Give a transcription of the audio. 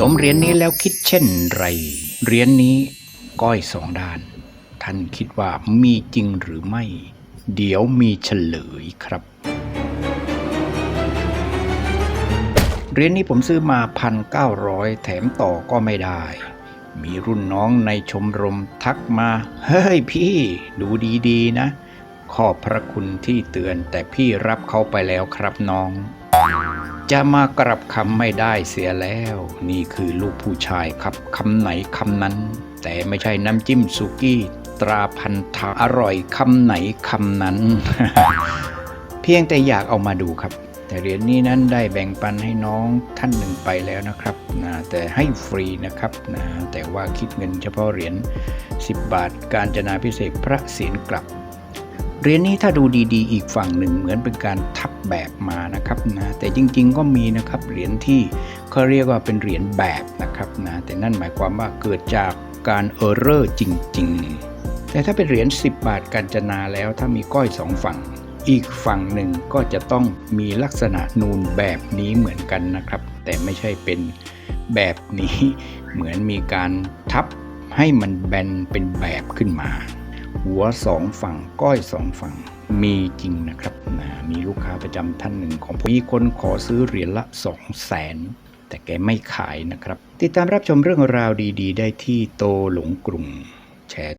ชมเหรียญนี้แล้วคิดเช่นไร เหรียญนี้ก้อยสองด้าน ท่านคิดว่ามีจริงหรือไม่ เดี๋ยวมีเฉลยครับ เหรียญนี้ผมซื้อมาพันเก้าร้อยแถมต่อก็ไม่ได้ มีรุ่นน้องในชมรมทักมา เฮ้ยพี่ ดูดีๆนะ ขอบพระคุณที่เตือนแต่พี่รับเขาไปแล้วครับน้อง จะมากลับคำไม่ได้เสียแล้ว นี่คือลูกผู้ชายครับคำไหนคำนั้น แต่ไม่ใช่น้ำจิ้มสุกี้ ตราพันธะอร่อยคำไหนคำนั้น เพียงแต่อยากเอามาดูครับ แต่เหรียญนี้นั้นได้แบ่งปันให้น้องท่านหนึ่งไปแล้วนะครับนะแต่ให้ฟรีนะครับนะแต่ว่าคิดเงินเฉพาะเหรียญ10 บาท การจนาพิเศษพระศีลกลับ เหรียญนี้ถ้าดูดีๆ อีกฝั่งหนึ่งเหมือนเป็นการทับแบบมานะครับนะแต่จริงๆก็มีนะครับเหรียญที่เขาเรียกว่าเป็นเหรียญแบบนะครับนะแต่นั่นหมายความว่าเกิดจากการเออร์เรอร์จริง ๆ แต่ถ้าเป็นเหรียญ10 บาทการจนาแล้วถ้ามีก้อยสองฝั่ง อีกฝั่งหนึ่งก็จะต้องมีลักษณะนูนแบบนี้เหมือนกันนะครับ แต่ไม่ใช่เป็นแบบนี้เหมือนมีการทับให้มันแบนเป็นแบบขึ้นมา หัวสองฝั่งก้อยสองฝั่งมีจริงนะครับนะมีลูกค้าประจำท่านหนึ่งของผมมีคนขอซื้อเหรียญละ2 0 0แสนแต่แกไม่ขายนะครับ ติดตามรับชมเรื่องราวดี ๆ ได้ที่โตหลงกรุงแชร์